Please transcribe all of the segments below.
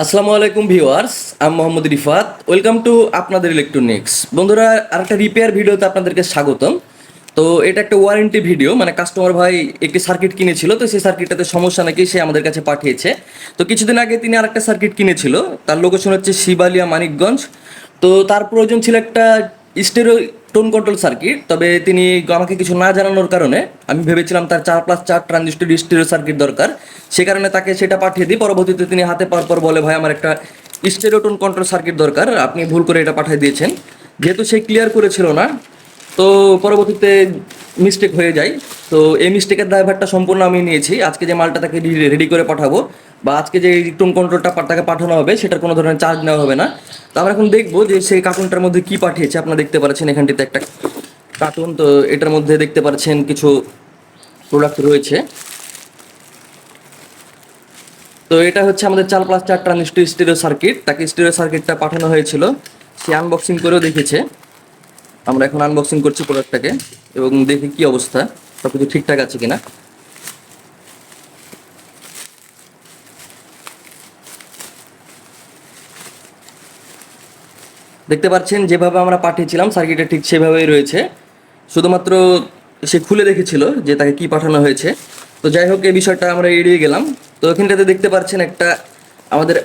আসসালামু আলাইকুম ভিউয়ার্স, আমি মোহাম্মদ রিফাত। ওয়েলকাম টু আপনাদের ইলেকট্রনিক্স। বন্ধুরা, আরেকটা রিপেয়ার ভিডিওতে আপনাদেরকে স্বাগতম। তো এটা একটা ওয়ারেন্টি ভিডিও মানে কাস্টমার ভাই একটি সার্কিট কিনেছিল, তো সেই সার্কিটটাতে সমস্যা নাকি সে আমাদের কাছে পাঠিয়েছে। তো কিছুদিন আগে তিনি আরেকটা সার্কিট কিনেছিল, তার লোকেশন হচ্ছে শিবালিয়া মানিকগঞ্জ। তো তার প্রয়োজন ছিল একটা স্টেরো টোন কন্ট্রোল সার্কিট তবে তিনি আমাকে কিছু না জানানোর কারণে আমি ভেবেছিলাম তার চার প্লাস চার ট্রানজিস্টর স্টেরো সার্কিট দরকার। সে কারণে তাকে সেটা পাঠিয়ে দিই। পরবর্তীতে তিনি হাতে পাওয়ার পর বলে, ভাই, আমার একটা স্টেরিও টোন কন্ট্রোল সার্কিট দরকার। আপনি ভুল করে এটা পাঠিয়ে দিয়েছেন। যেহেতু সে ক্লিয়ার করেছিল না, তো পরবর্তীতে মিস্টেক হয়ে যায়। তো এই মিস্টেকের ড্রাইভারটা সম্পূর্ণ আমি নিয়েছি। আজকে যে মালটা তাকে রেডি করে পাঠাবো বা আজকে যে টোন কন্ট্রোলটা তাকে পাঠানো হবে, সেটার কোনো ধরনের চার্জ নেওয়া হবে না। তো আমরা এখন দেখব যে সেই কার্টুনটার মধ্যে কি পাঠিয়েছে। আপনারা দেখতে পাচ্ছেন এখানটিতে একটা কার্টুন তো এটার মধ্যে দেখতে পাচ্ছেন কিছু প্রোডাক্ট রয়েছে। তো এটা হচ্ছে আমাদের চার প্লাস চার ট্রানজিস্টর স্টিরিও সার্কিট তাকে স্টিরিও সার্কিটটা পাঠানো হয়েছিল। সে আনবক্সিং করেও দেখেছে। আমরা এখন আনবক্সিং করছি প্রোডাক্টটাকে এবং দেখি কি অবস্থা। সব কিছু ঠিকঠাক আছে কিনা? দেখতে পাচ্ছেন, যেভাবে আমরা পাঠিয়েছিলাম, সার্কিটটা ঠিক সেভাবেই রয়েছে। শুধুমাত্র সে খুলে দেখেছিল যে তাকে কি পাঠানো হয়েছে। তো যাই হোক, এই বিষয়টা আমরা এড়িয়ে গেলাম। তো এখানটাতে দেখতে পাচ্ছেন একটা আমাদের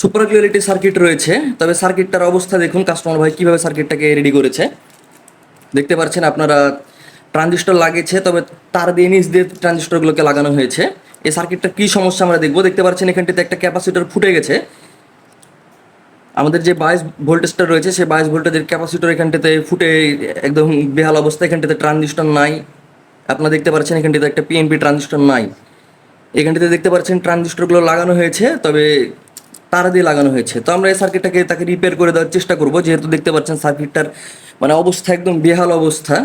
সুপার ক্লিয়ারিটি সার্কিট রয়েছে। তবে সার্কিটটার অবস্থা দেখুন, কাস্টমার ভাই কীভাবে সার্কিটটাকে রেডি করেছে। দেখতে পাচ্ছেন আপনারা ট্রানজিস্টর লাগিয়েছে, তবে তার দিয়ে নিচ দিয়ে ট্রানজিস্টরগুলোকে লাগানো হয়েছে। এই সার্কিটটা কী সমস্যা আমরা দেখব, দেখতে পাচ্ছেন এখানটিতে একটা ক্যাপাসিটর ফুটে গেছে। আমাদের যে বাইশ ভোল্টেজটা রয়েছে, সেই বাইশ ভোল্টেজের ক্যাপাসিটর এখানটাতে ফুটে একদম বেহাল অবস্থা এখানটাতে ট্রানজিস্টর নাই। আপনারা দেখতে পাচ্ছেন এখানটিতে একটা পিএনপি ট্রানজিস্টর নাই। এখানটিতে দেখতে পাচ্ছেন ট্রানজিস্টরগুলো লাগানো হয়েছে, তবে তার দিয়ে লাগানো হয়েছে। তো আমরা এই সার্কিটটাকে তাকে রিপেয়ার করে দেওয়ার চেষ্টা করব, যেহেতু দেখতে পাচ্ছেন সার্কিটটার মানে অবস্থা একদম বেহাল অবস্থা।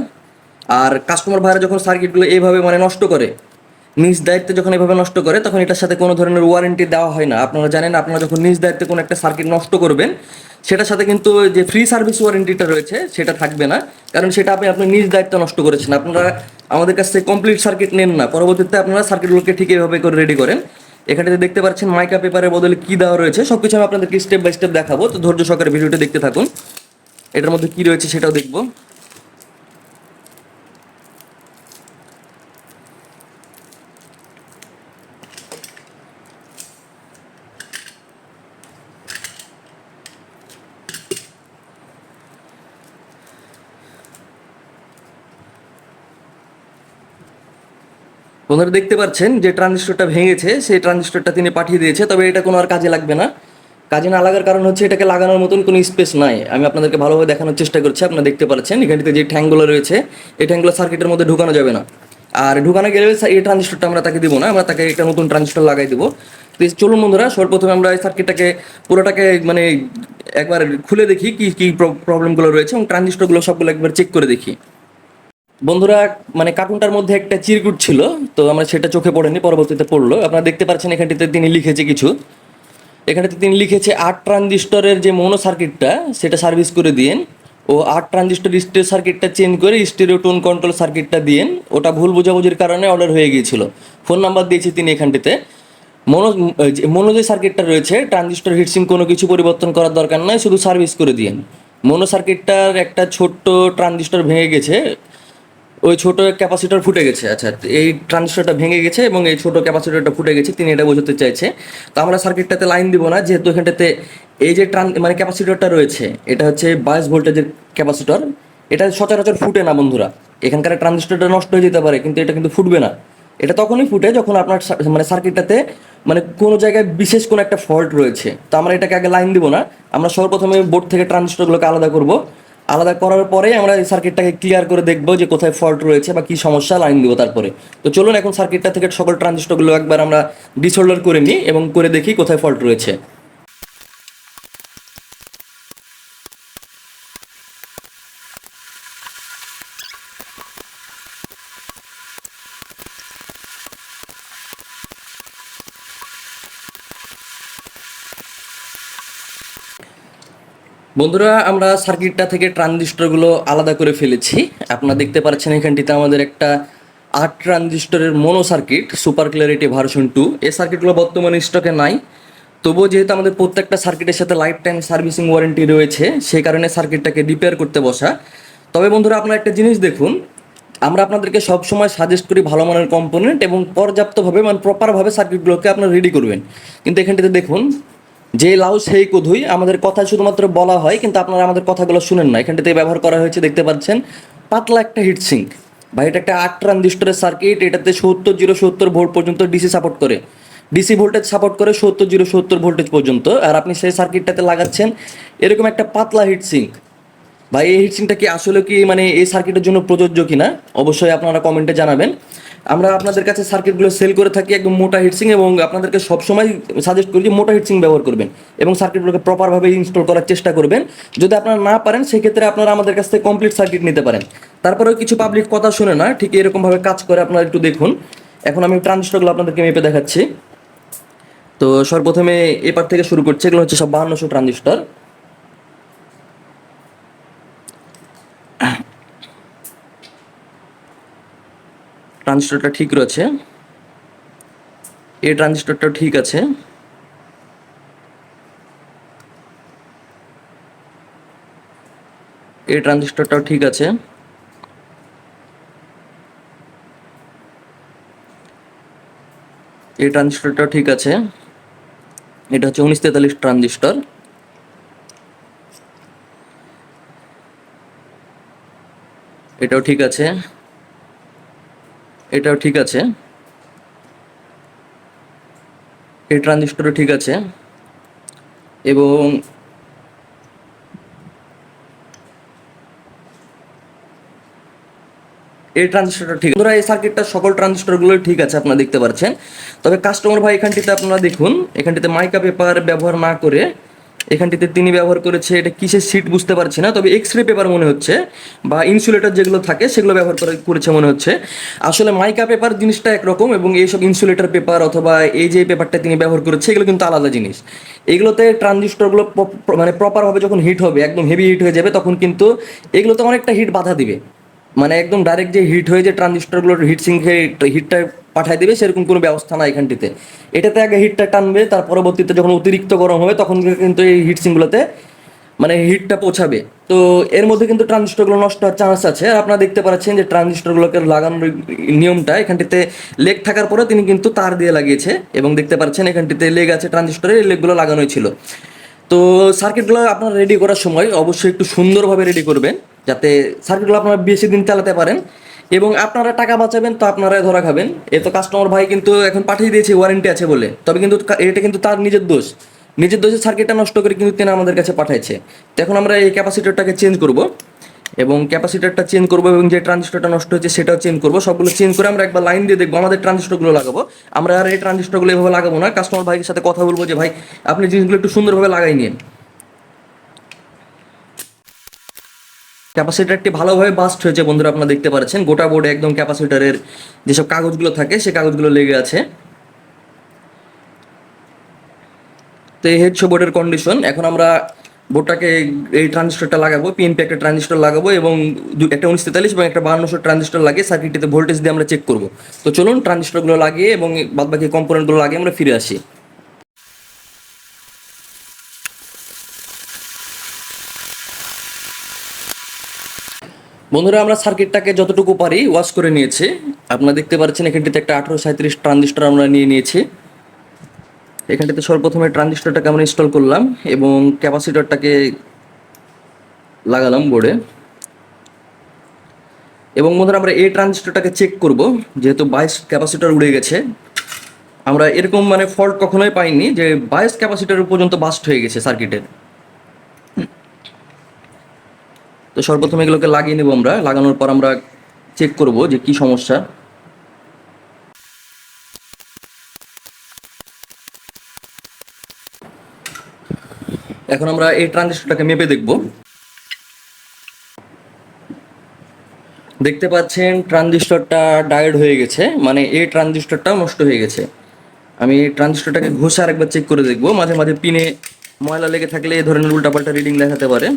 আর কাস্টমার ভাইরা যখন সার্কিটগুলো এইভাবে মানে নষ্ট করে, নিজ দায়িত্বে যখন এভাবে নষ্ট করে, তখন এটার সাথে কোনো ধরনের ওয়ারেন্টি দেওয়া হয় না। আপনারা জানেন, আপনারা যখন নিজ দায়িত্বে কোনো একটা সার্কিট নষ্ট করবেন, সেটার সাথে কিন্তু যে ফ্রি সার্ভিস ওয়ারেন্টিটা রয়েছে, সেটা থাকবে না। কারণ সেটা আপনি আপনি নিজ দায়িত্ব নষ্ট করেছেন। আপনারা আমাদের কাছ থেকে কমপ্লিট সার্কিট নেন না। পরবর্তীতে আপনারা সার্কিটগুলোকে ঠিক এভাবে করে রেডি করেন। এখানে যে দেখতে পাচ্ছেন, মাইকা পেপারের বদলে কী দেওয়া রয়েছে সব কিছু আমি আপনাদেরকে স্টেপ বাই স্টেপ দেখাবো। তো ধৈর্য সহকারে ভিডিওটা দেখতে থাকুন। এটার মধ্যে কী রয়েছে সেটাও দেখব। বন্ধুরা দেখতে পাচ্ছেন যে ট্রানজিস্টরটা ভেঙেছে, সেই ট্রানজিস্টরটা তিনি পাঠিয়ে দিয়েছে, তবে এটা কোনো আর কাজে লাগবে না। কাজে না লাগার কারণ হচ্ছে এটাকে লাগানোর মতন কোনো স্পেস নাই। আমি আপনাদেরকে ভালোভাবে দেখানোর চেষ্টা করছি, আপনারা দেখতে পাচ্ছেন এখানটিতে যে ট্যাঙ্কগুলো রয়েছে, এই ট্যাঙ্কগুলো সার্কিটের মধ্যে ঢুকানো যাবে না। আর ঢুকানো গেলে এই ট্রানজিস্টরটা আমরা তাকে দিব না, আমরা তাকে একটা নতুন ট্রানজিস্টর লাগাই দেবো। তো চলুন বন্ধুরা, সর্বপ্রথমে আমরা এই সার্কিটটাকে, পুরোটাকে মানে একবার খুলে দেখি কি কি প্রবলেমগুলো রয়েছে এবং ট্রানজিস্টরগুলো সবগুলো একবার চেক করে দেখি। বন্ধুরা মানে কার্টুনটার মধ্যে একটা চিরকুট ছিল, তো আমরা সেটা চোখে পড়েনি, পরবর্তীতে পড়ল। আপনারা দেখতে পাচ্ছেন এখানটিতে তিনি লিখেছে কিছু। এখানেতে তিনি লিখেছে, আট ট্রানজিস্টরের যে মনো সার্কিটটা, সেটা সার্ভিস করে দিয়েন। ও আট ট্রানজিস্টর স্টেরিও সার্কিটটা চেঞ্জ করে স্টেরিও টোন কন্ট্রোল সার্কিটটা দিয়েন। ওটা ভুল বোঝাবুঝির কারণে অর্ডার হয়ে গিয়েছিল। ফোন নাম্বার দিয়েছে তিনি এখানটিতে। মনো মনো যে সার্কিটটা রয়েছে, ট্রানজিস্টর হিটসিং কোনো কিছু পরিবর্তন করার দরকার নয় শুধু সার্ভিস করে দিয়েন। মনো সার্কিটটার একটা ছোট্ট ট্রানজিস্টর ভেঙে গেছে। ওই ছোট ক্যাপাসিটর ফুটে গেছে। আচ্ছা এই ট্রানজিস্টরটা ভেঙে গেছে এবং এই ছোট ক্যাপাসিটরটা ফুটে গেছে, তিনি এটা বোঝাতে চাইছে। তো আমরা সার্কিটটাতে লাইন দিব না, যেহেতু এখানটাতে এই যে ট্রান মানে ক্যাপাসিটরটা রয়েছে, এটা হচ্ছে বাইশ ভোল্টেজের ক্যাপাসিটর। এটা সচরাচর ফুটে না, বন্ধুরা। এখানকার ট্রানজিস্টরটা নষ্ট হয়ে যেতে পারে, কিন্তু এটা কিন্তু ফুটবে না। এটা তখনই ফুটে যখন আপনার মানে সার্কিটটাতে মানে কোনো জায়গায় বিশেষ কোনো একটা ফল্ট রয়েছে। তো আমরা এটাকে আগে লাইন দিব না, আমরা সর্বপ্রথমে বোর্ড থেকে ট্রানজিস্টরগুলোকে আলাদা করব। আলাদা করার পরে আমরা সার্কিটটাকে ক্লিয়ার করে দেখব যে কোথায় ফল্ট রয়েছে বা কি সমস্যা লাইন দেবো তারপরে। তো চলুন এখন সার্কিটটা থেকে সকল ট্রানজিস্টরগুলো একবার আমরা ডিসোল্ডার করে নিই এবং করে দেখি কোথায় ফল্ট রয়েছে। বন্ধুরা, আমরা সার্কিটটা থেকে ট্রানজিস্টরগুলো আলাদা করে ফেলেছি। আপনারা দেখতে পাচ্ছেন এখানটিতে আমাদের একটা আট ট্রানজিস্টরের mono circuit, super clarity version two. এই সার্কিটগুলো বর্তমানে স্টকে নাই। তবুও যেহেতু আমাদের প্রত্যেকটা সার্কিটের সাথে লাইফ টাইম সার্ভিসিং ওয়ারেন্টি রয়েছে, সেই কারণে সার্কিটটাকে রিপেয়ার করতে বসা। তবে বন্ধুরা, আপনারা একটা জিনিস দেখুন, আমরা আপনাদেরকে সবসময় সাজেস্ট করি ভালো মানের কম্পোনেন্ট এবং পর্যাপ্তভাবে মানে প্রপারভাবে সার্কিটগুলোকে আপনারা রেডি করবেন। কিন্তু এখানটিতে দেখুন যে লাউ, সেই কুধুই আমাদের কথা শুধুমাত্র বলা হয়, কিন্তু আপনারা আমাদের কথাগুলো শুনেন না। এখানটাতে ব্যবহার করা হয়েছে, দেখতে পাচ্ছেন। পাতলা একটা হিট সিঙ্ক বা এটা একটা আট ট্রানজিস্টরের সার্কিট এটাতে সত্তর জিরো সত্তর ভোল্ট পর্যন্ত ডিসি সাপোর্ট করে। ডিসি ভোল্টেজ সাপোর্ট করে সত্তর জিরো সত্তর ভোল্টেজ পর্যন্ত। আর আপনি সেই সার্কিটটাতে লাগাচ্ছেন, এরকম একটা পাতলা হিট সিঙ্ক বা এই হিটসিংটা কি আসলে কি মানে এই সার্কিটের জন্য প্রযোজ্য কিনা? অবশ্যই আপনারা কমেন্টে জানাবেন। আমরা আপনাদের কাছে সার্কিটগুলো সেল করে থাকি একদম মোটা হিটসিং এবং আপনাদেরকে সবসময় সাজেস্ট করি যে মোটা হিটসিং ব্যবহার করবেন এবং সার্কিটগুলোকে প্রপারভাবে ইনস্টল করার চেষ্টা করবেন। যদি আপনারা না পারেন, সেক্ষেত্রে আপনারা আমাদের কাছ থেকে কমপ্লিট সার্কিট নিতে পারেন। তারপরেও কিছু পাবলিক কথা শুনে না, ঠিক এরকমভাবে কাজ করে আপনারা একটু দেখুন। এখন আমি ট্রানজিস্টরগুলো আপনাদেরকে মেপে দেখাচ্ছি। তো সর্বপ্রথমে এপার থেকে শুরু করছে, এগুলো হচ্ছে সব বাহান্নশো ট্রানজিস্টর ট্রানজিস্টরটা ঠিক রয়েছে। এই ট্রানজিস্টরটাও ঠিক আছে। এই ট্রানজিস্টরটাও ঠিক আছে। এই ট্রানজিস্টরটাও ঠিক আছে। এটা হচ্ছে উনিশ তেতাল্লিশ ট্রানজিস্টর। এটাও ঠিক আছে। এটাও ঠিক আছে। এই ট্রানজিস্টরও ঠিক আছে। এবং এই ট্রানজিস্টরটা ঠিক বন্ধুরা, এই সার্কিটটা সকল ট্রানজিস্টরগুলো ঠিক আছে, আপনারা দেখতে পাচ্ছেন তবে কাস্টমার ভাই, এখানটিতে আপনারা দেখুন, এখানটিতে মাইকা পেপার ব্যবহার না করে এখানটিতে তিনি ব্যবহার করেছে, এটা কিসের সিট বুঝতে পারছি না, তবে এক্স রে পেপার মনে হচ্ছে, বা ইনসুলেটর যেগুলো থাকে সেগুলো ব্যবহার করে, করেছে মনে হচ্ছে। আসলে মাইকা পেপার জিনিসটা একরকম এবং এইসব ইনসুলেটর পেপার অথবা এই যে পেপারটা তিনি ব্যবহার করেছে, এগুলো কিন্তু আলাদা জিনিস। এগুলোতে ট্রানজিস্টরগুলো মানে প্রপারভাবে যখন হিট হবে, একদম হেভি হিট হয়ে যাবে, তখন কিন্তু এগুলোতে অনেকটা হিট বাধা দিবে। মানে একদম ডাইরেক্ট যে হিট হয়ে যে ট্রানজিস্টরগুলোর হিট সিঙ্কে হিটটা পাঠায় দেবে, সেরকম কোনো ব্যবস্থা না এখানটিতে। এটাতে আগে হিটটা টানবে, তার পরবর্তীতে যখন অতিরিক্ত গরম হবে, তখন কিন্তু এই হিট সিমগুলোতে মানে হিটটা পৌঁছাবে। তো এর মধ্যে কিন্তু ট্রানজিস্টরগুলো নষ্ট হওয়ার চান্স আছে। আর আপনারা দেখতে পাচ্ছেন যে ট্রানজিস্টরগুলোকে লাগানোর নিয়মটা, এখানটিতে লেগ থাকার পরে তিনি কিন্তু তার দিয়ে লাগিয়েছে। এবং দেখতে পাচ্ছেন এখানটিতে লেগ আছে ট্রানজিস্টরে এই লেগগুলো লাগানোই ছিল। তো সার্কিটগুলো আপনারা রেডি করার সময় অবশ্যই একটু সুন্দরভাবে রেডি করবেন, যাতে সার্কিটগুলো আপনারা বেশি দিন চালাতে পারেন। এবং আপনারা টাকা বাঁচাবেন, তো আপনারাই ধরা খাবেন। এ তো কাস্টমার ভাই কিন্তু এখন পাঠিয়ে দিয়েছে ওয়ারেন্টি আছে বলে। তবে কিন্তু এটা কিন্তু তার নিজের দোষ। নিজের দোষে সার্কিটটা নষ্ট করে কিন্তু তিনি আমাদের কাছে পাঠাইছে। তো এখন আমরা এই ক্যাপাসিটরটাকে চেঞ্জ করব। এবং ক্যাপাসিটরটা চেঞ্জ করব এবং যে ট্রানজিস্টরটা নষ্ট হচ্ছে সেটাও চেঞ্জ করব। সবগুলো চেঞ্জ করে আমরা একবার লাইন দিয়ে দেখব। আমাদের ট্রানজিস্টরগুলো লাগাবো। আমরা আর এই ট্রানজিস্টরগুলো এভাবে লাগাবো না। কাস্টমার ভাইয়ের সাথে কথা বলব যে, ভাই, আপনি জিনিসগুলো একটু সুন্দরভাবে লাগাই নিন। ক্যাপাসিটারটি ভালোভাবে বাস্ট হয়েছে বন্ধুরা আপনারা দেখতে পাচ্ছেন। গোটা বোর্ডে একদম ক্যাপাসিটারের যেসব কাগজগুলো থাকে, সে কাগজগুলো লেগে আছে। তো এই হচ্ছে বোর্ডের কন্ডিশন এখন আমরা বোর্ডটাকে এই ট্রানজিস্টরটা লাগাবো পিএনপি একটা ট্রানজিস্টর লাগাবো এবং একটা উনিশ তেতাল্লিশ এবং একটা বাহান্নশো ট্রানজিস্টর লাগিয়ে সার্কিটটিতে ভোল্টেজ দিয়ে আমরা চেক করব। তো চলুন ট্রানজিস্টরগুলো লাগিয়ে এবং বাদবাকি কম্পোনেন্টগুলো লাগিয়ে আমরা ফিরে আসি। বন্ধুরা, আমরা সার্কিটটাকে যতটুকু পারি ওয়াশ করে নিয়েছি। আপনারা দেখতে পাচ্ছেন, এখানটিতে একটা আঠারো সাঁত্রিশ ট্রানজিস্টর আমরা নিয়ে নিয়েছি। এখানটিতে সর্বপ্রথমে ট্রানজিস্টরটাকে আমরা ইনস্টল করলাম এবং ক্যাপাসিটরটাকে লাগালাম বোর্ডে এবং বন্ধুরা, আমরা এই ট্রানজিস্টরটাকে চেক করব, যেহেতু বাইশ ক্যাপাসিটর উড়ে গেছে। আমরা এরকম মানে ফল্ট কখনোই পাইনি যে বাইশ ক্যাপাসিটর পর্যন্ত বাস্ট হয়ে গেছে সার্কিটের। তো সর্বপ্রথমে এগুলোকে লাগিয়ে নেব আমরা। লাগানোর পর আমরা চেক করব যে কি সমস্যা। এখন আমরা এই ট্রানজিস্টরটাকে মেপে দেখব। দেখতে পাচ্ছেন, ট্রানজিস্টরটা ডায়েড হয়ে গেছে। মানে এই ট্রানজিস্টরটাও নষ্ট হয়ে গেছে। আমি এই ট্রানজিস্টরটাকে ঘষে আরেকবার চেক করে দেখব। মাঝে মাঝে পিনে ময়লা লেগে থাকলে এই ধরনের উল্টাপাল্টা রিডিং দেখাতে পারে।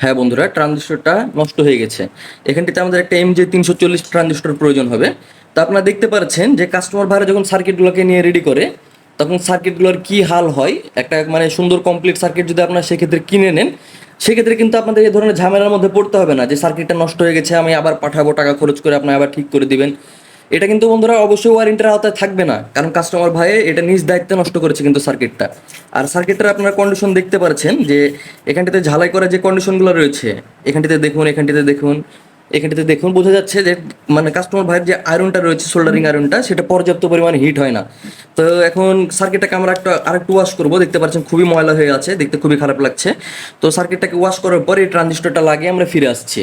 হ্যাঁ বন্ধুরা, ট্রানজিস্টরটা নষ্ট হয়ে গেছে। এখানটিতে আমাদের একটা এম জে তিনশো চল্লিশ ট্রানজিস্টর প্রয়োজন হবে। তো আপনারা দেখতে পাচ্ছেন যে কাস্টমার ভাড়া যখন সার্কিটগুলোকে নিয়ে রেডি করে, তখন সার্কিটগুলোর কি হাল হয়? একটা মানে সুন্দর কমপ্লিট সার্কিট যদি আপনারা সেক্ষেত্রে কিনে নেন, সেক্ষেত্রে কিন্তু আপনাদের এই ধরনের ঝামেলার মধ্যে পড়তে হবে না যে সার্কিটটা নষ্ট হয়ে গেছে, আমি আবার পাঠাবো, টাকা খরচ করে আপনি আবার ঠিক করে দিবেন। এটা কিন্তু বন্ধুরা অবশ্যই ওয়ারেন্টির আওতায় থাকবে না। কারণ কাস্টমার ভাই এটা নিজ দায়িত্বে নষ্ট করেছে কিন্তু সার্কিটটা আর সার্কিটটার আপনারা কন্ডিশন দেখতে পাচ্ছেন যে এখানটিতে ঝালাই করা যে কন্ডিশনগুলো রয়েছে, এখানটিতে দেখুন এখানটিতে দেখুন এখানটিতে দেখুন, বোঝা যাচ্ছে যে মানে কাস্টমার ভাইয়ের যে আয়রনটা রয়েছে সোল্ডারিং আয়রনটা সেটা পর্যাপ্ত পরিমাণে হিট হয় না। তো এখন সার্কিটটাকে আমরা একটা, আরেকটু ওয়াশ করব। দেখতে পাচ্ছেন খুবই ময়লা হয়ে আছে, দেখতে খুবই খারাপ লাগছে। তো সার্কিটটাকে ওয়াশ করার পরে এই ট্রানজিস্টরটা লাগিয়ে আমরা ফিরে আসছি।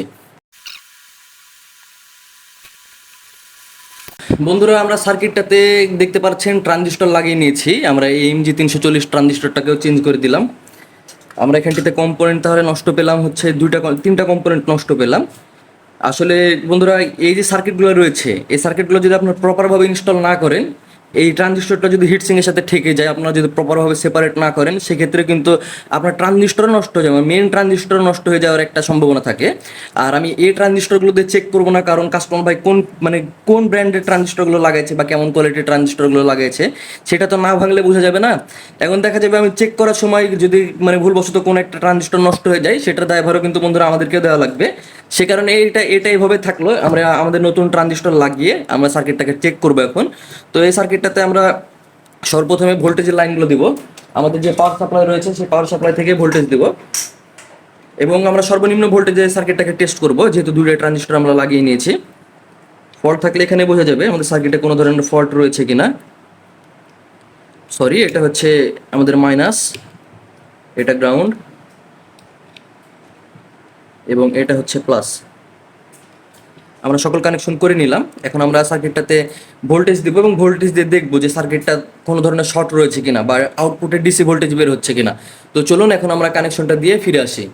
বন্ধুরা, আমরা সার্কিটটাতে দেখতে পাচ্ছেন, ট্রানজিস্টর লাগিয়ে নিয়েছি। আমরা এই এমজি তিনশো চল্লিশ ট্রানজিস্টরটাকেও চেঞ্জ করে দিলাম। আমরা এখানটিতে কম্পোনেন্ট তাহলে নষ্ট পেলাম হচ্ছে দুইটা তিনটা কম্পোনেন্ট নষ্ট পেলাম। আসলে বন্ধুরা, এই যে সার্কিটগুলো রয়েছে, এই সার্কিটগুলো যদি আপনার প্রপারভাবে ইনস্টল না করেন এই ট্রানজিস্টরটা যদি হিটসিংয়ের সাথে ঠেকে যায়, আপনারা যদি প্রপারভাবে সেপারেট না করেন, সেক্ষেত্রে কিন্তু আপনার ট্রানজিস্টর নষ্ট হয়ে যাবে। মেন ট্রানজিস্টর নষ্ট হয়ে যাওয়ার একটা সম্ভাবনা থাকে। আর আমি এই ট্রানজিস্টরগুলোতে চেক করব না, কারণ কাস্টমার ভাই কোন মানে কোন ব্র্যান্ডের ট্রানজিস্টরগুলো লাগাইছে বা কেমন কোয়ালিটির ট্রানজিস্টরগুলো লাগাইছে, সেটা তো না ভাঙলে বোঝা যাবে না। এখন দেখা যাবে আমি চেক করার সময় যদি মানে ভুলবশত কোনো একটা ট্রানজিস্টর নষ্ট হয়ে যায়, সেটার দায়ভারও কিন্তু বন্ধুরা আমাদেরকে দেওয়া লাগবে। সে কারণে এইটা এটা এইভাবে থাকল। আমরা আমাদের নতুন ট্রানজিস্টর লাগিয়ে আমরা সার্কিটটাকে চেক করব এখন। তো এই সার্কিটটাতে আমরা সর্বপ্রথমে ভোল্টেজের লাইনগুলো দিব। আমাদের যে পাওয়ার সাপ্লাই রয়েছে, সেই পাওয়ার সাপ্লাই থেকে ভোল্টেজ দিব। এবং আমরা সর্বনিম্ন ভোল্টেজের সার্কিটটাকে টেস্ট করব, যেহেতু দুটো ট্রানজিস্টর আমরা লাগিয়ে নিয়েছি। ফল্ট থাকলে এখানে বোঝা যাবে আমাদের সার্কিটে কোনো ধরনের ফল্ট রয়েছে কি না সরি এটা হচ্ছে আমাদের মাইনাস এটা গ্রাউন্ড এবং এটা হচ্ছে প্লাস আমরা সকল কানেকশন করে নিলাম। এখন আমরা সার্কিটটাতে ভোল্টেজ দিব এবং ভোল্টেজ দিয়ে দেখব যে সার্কিটটা কোনো ধরনের শর্ট রয়েছে কিনা বা আউটপুটে ডিসি ভোল্টেজ বের হচ্ছে কিনা। তো চলুন এখন আমরা কানেকশনটা দিয়ে ফিরে আসি।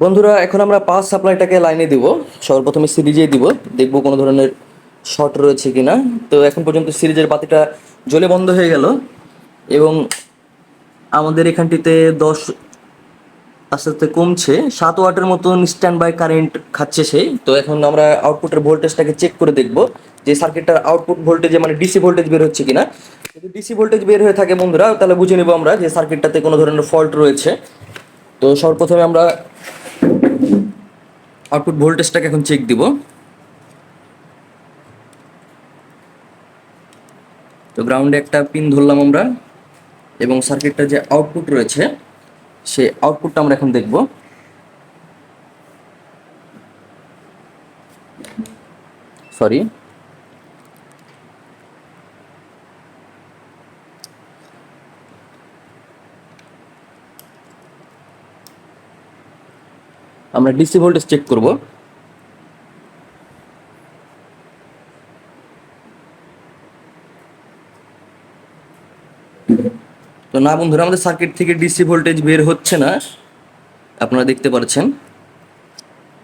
বন্ধুরা, এখন আমরা পাওয়ার সাপ্লাইটাকে লাইনে দিব। সর্বপ্রথমে সিরিজে দিব, দেখব কোনো ধরনের শর্ট রয়েছে কিনা। তো এখন পর্যন্ত সিরিজের বাতিটা জ্বলে বন্ধ হয়ে গেল এবং আমাদের এখানটিতে দশ আস্তে আস্তে কমছে। সাত ওয়াটের মতন স্ট্যান্ড বাই কারেন্ট খাচ্ছে সেই তো এখন আমরা আউটপুটের ভোল্টেজটাকে চেক করে দেখব যে সার্কিটটার আউটপুট ভোল্টেজে মানে ডিসি ভোল্টেজ বের হচ্ছে কিনা। যদি ডিসি ভোল্টেজ বের হয়ে থাকে বন্ধুরা, তাহলে বুঝে নেব আমরা যে সার্কিটটাতে কোনো ধরনের ফল্ট রয়েছে। তো সর্বপ্রথমে আমরা আউটপুট ভোল্টেজটাকে এখন চেক দিব। তো গ্রাউন্ডে একটা পিন ধরলাম আমরা এবং সার্কিটটার যে আউটপুট রয়েছে সে আউটপুটটা আমরা এখন দেখব। সরি আমরা ডিসি ভোল্টেজ চেক করব। তো না বন্ধুরা, আমাদের সার্কিট থেকে ডিসি ভোল্টেজ বের হচ্ছে না। আপনারা দেখতে পাচ্ছেন।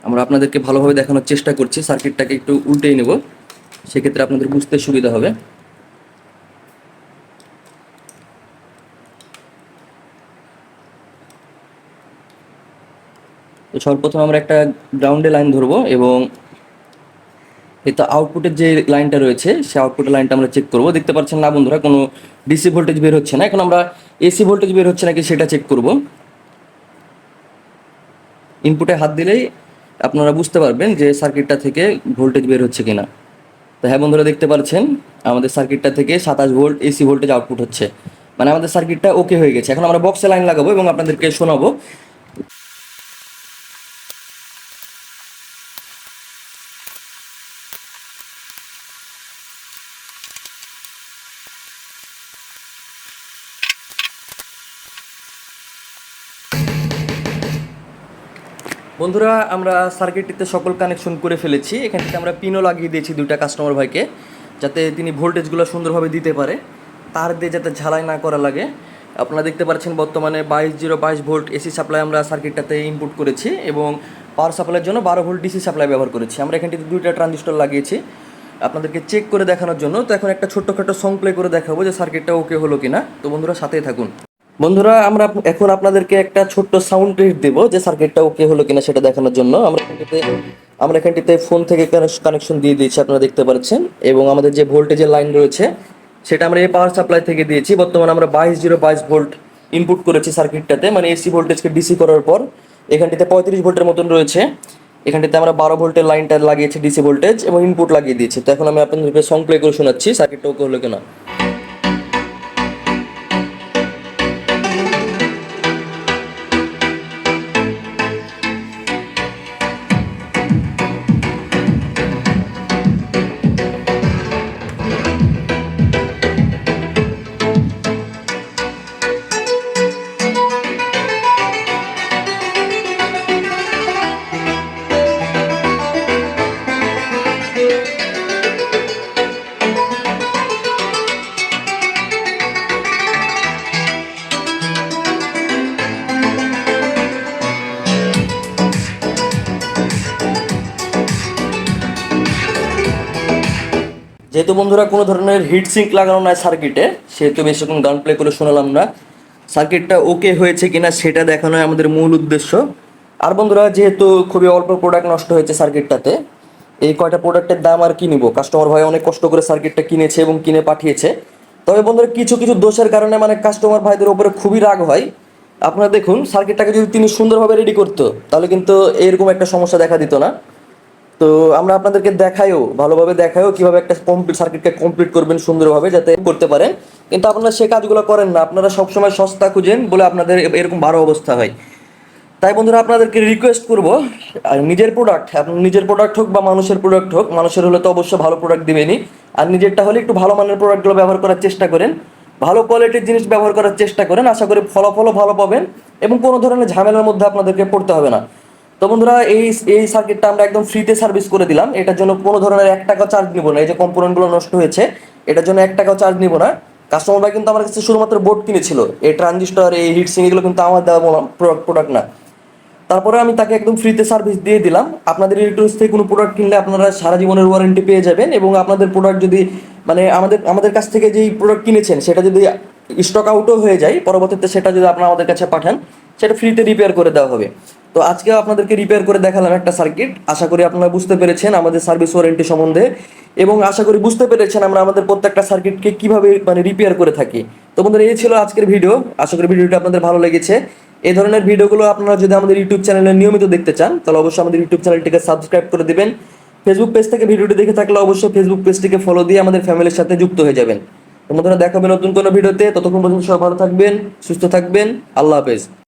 আমরা আপনাদেরকে ভালোভাবে দেখানোর চেষ্টা করছি। সার্কিটটাকে একটু উল্টেই নেব। সেক্ষেত্রে আপনাদের বুঝতে সুবিধা হবে। তো সর্বপ্রথম আমরা একটা গ্রাউন্ডে লাইন ধরবো এবং এটা আউটপুটের যে লাইনটা রয়েছে সেই আউটপুটের লাইনটা আমরা চেক করব। দেখতে পাচ্ছেন না বন্ধুরা, কোনো ডিসি ভোল্টেজ বের হচ্ছে না। এখন আমরা এসি ভোল্টেজ বের হচ্ছে নাকি সেটা চেক করব। ইনপুটে হাত দিলেই আপনারা বুঝতে পারবেন যে সার্কিটটা থেকে ভোল্টেজ বের হচ্ছে কিনা। তো হ্যাঁ বন্ধুরা, দেখতে পাচ্ছেন, আমাদের সার্কিটটা থেকে সাতাশ ভোল্ট এসি ভোল্টেজ আউটপুট হচ্ছে। মানে আমাদের সার্কিটটা ওকে হয়ে গেছে। এখন আমরা বক্সে লাইন লাগাবো এবং আপনাদেরকে শোনাবো বন্ধুরা, আমরা সার্কিটটিতে সকল কানেকশন করে ফেলেছি। এখান থেকে আমরা পিনও লাগিয়ে দিয়েছি দুইটা কাস্টমার ভাইকে, যাতে তিনি ভোল্টেজগুলো সুন্দরভাবে দিতে পারে। তার দিয়ে যাতে ঝালাই না করা লাগে। আপনারা দেখতে পাচ্ছেন বর্তমানে বাইশ জিরো বাইশ ভোল্ট এসি সাপ্লাই আমরা সার্কিটটাতে ইনপুট করেছি এবং পাওয়ার সাপ্লাইয়ের জন্য বারো ভোল্ট ডিসি সাপ্লাই ব্যবহার করেছি। আমরা এখানটিতে দুইটা ট্রানজিস্টর লাগিয়েছি। আপনাদেরকে চেক করে দেখানোর জন্য। তো এখন একটা ছোট্টখাটো সং প্লে করে দেখাবো যে সার্কিটটা ওকে হলো কিনা। তো বন্ধুরা, সাথেই থাকুন। বন্ধুরা, আমরা এখন আপনাদেরকে একটা ছোট্ট সাউন্ড টেস্ট দেব, যে সার্কিটটা ওকে হলো কিনা সেটা দেখানোর জন্য। আমরা এখানটিতে আমরা এখানটিতে ফোন থেকে কানেকশন দিয়ে দিয়েছি, আপনারা দেখতে পাচ্ছেন। এবং আমাদের যে ভোল্টেজের লাইন রয়েছে, সেটা আমরা এই পাওয়ার সাপ্লাই থেকে দিয়েছি। বর্তমানে আমরা বাইশ জিরো, বাইশ ভোল্ট ইনপুট করেছি সার্কিটটাতে মানে এসি ভোল্টেজকে ডিসি করার পর। এখানটিতে পঁয়ত্রিশ ভোল্টের মতন রয়েছে। এখানটিতে আমরা বারো ভোল্টের লাইনটা লাগিয়েছি ডিসি ভোল্টেজ এবং ইনপুট লাগিয়ে দিয়েছি। তো এখন আমি আপনাদেরকে সং করে শোনাচ্ছি সার্কিটটা ওকে হলো কিনা। যেহেতু বন্ধুরা কোনো ধরনের হিট সিঙ্ক লাগানো নাই সার্কিটে সেহেতু বেশিক্ষণ গান প্লে করে শোনালাম না সার্কিটটা ওকে হয়েছে কিনা সেটা দেখানোই আমাদের মূল উদ্দেশ্য। আর বন্ধুরা, যেহেতু খুবই অল্প প্রোডাক্ট নষ্ট হয়েছে সার্কিটটাতে এই কয়টা প্রোডাক্টের দাম আর কি নিব? কাস্টমার ভাই অনেক কষ্ট করে সার্কিটটা কিনেছে এবং কিনে পাঠিয়েছে। তবে বন্ধুরা, কিছু কিছু দোষের কারণে মানে কাস্টমার ভাইদের উপরে খুবই রাগ হয়। আপনারা দেখুন সার্কিটটাকে যদি তিনি সুন্দরভাবে রেডি করতো, তাহলে কিন্তু এরকম একটা সমস্যা দেখা দিত না। তো আমরা আপনাদেরকে দেখাইও, ভালোভাবে দেখাইও কীভাবে একটা কমপ্লিট সার্কিটকে কমপ্লিট করবেন সুন্দরভাবে যাতে করতে পারেন কিন্তু আপনারা সে কাজগুলো করেন না, আপনারা সবসময় সস্তা খুঁজেন বলে আপনাদের এরকম ভালো অবস্থা হয়। তাই বন্ধুরা আপনাদেরকে রিকোয়েস্ট করব, আর নিজের প্রোডাক্ট নিজের প্রোডাক্ট হোক বা মানুষের প্রোডাক্ট হোক, মানুষের হলে তো অবশ্যই ভালো প্রোডাক্ট দিবেনই। আর নিজেরটা হলে একটু ভালো মানের প্রোডাক্টগুলো ব্যবহার করার চেষ্টা করেন। ভালো কোয়ালিটির জিনিস ব্যবহার করার চেষ্টা করেন। আশা করি ফলাফলও ভালো পাবেন এবং কোনো ধরনের ঝামেলার মধ্যে আপনাদেরকে পড়তে হবে না। তো বন্ধুরা, এই এই সার্কিটটা আমরা একদম ফ্রিতে সার্ভিস করে দিলাম। এটার জন্য কোনো ধরনের এক টাকা চার্জ নিব না। এই যে কম্পোনেন্টগুলো নষ্ট হয়েছে, এটার জন্য এক টাকাও চার্জ নিব না। কাস্টমার ভাই কিন্তু আমার কাছে শুধুমাত্র বোর্ড কিনেছিল। এই ট্রানজিস্টর এই হিটসিং এগুলো কিন্তু আমার দেওয়া প্রোডাক্ট না। তারপরে আমি তাকে একদম ফ্রিতে সার্ভিস দিয়ে দিলাম। আপনাদের ইলেকট্রনিক্স থেকে কোনো প্রোডাক্ট কিনলে আপনারা সারা জীবনের ওয়ারেন্টি পেয়ে যাবেন এবং আপনাদের প্রোডাক্ট যদি মানে আমাদের আমাদের কাছ থেকে যেই প্রোডাক্ট কিনেছেন, সেটা যদি স্টক আউটও হয়ে যায়, পরবর্তীতে সেটা যদি আপনারা আমাদের কাছে পাঠান, সেটা ফ্রিতে রিপেয়ার করে দেওয়া হবে। তো আজকে আপনাদেরকে রিপেয়ার করে দেখালাম একটা সার্কিট আশা করি আপনারা বুঝতে পেরেছেন আমাদের সার্ভিস ওয়ারেন্টি সম্বন্ধে। এবং আশা করি বুঝতে পেরেছেন আমরা আমাদের প্রত্যেকটা সার্কিটকে কীভাবে মানে রিপেয়ার করে থাকি। তো বন্ধুরা, এই ছিল আজকের ভিডিও আশা করি ভিডিওটা আপনাদের ভালো লেগেছে। এই ধরনের ভিডিওগুলো আপনারা যদি আমাদের ইউটিউব চ্যানেলে নিয়মিত দেখতে চান, তাহলে অবশ্যই আমাদের ইউটিউব চ্যানেলটিকে সাবস্ক্রাইব করে দেবেন। ফেসবুক পেজ থেকে ভিডিওটি দেখে থাকলে অবশ্যই ফেসবুক পেজটিকে ফলো দিয়ে আমাদের ফ্যামিলির সাথে যুক্ত হয়ে যাবেন। তো বন্ধুরা, দেখাবে নতুন কোনো ভিডিওতে ততক্ষণ পর্যন্ত সবাই ভালো থাকবেন, সুস্থ থাকবেন। আল্লাহ হাফেজ।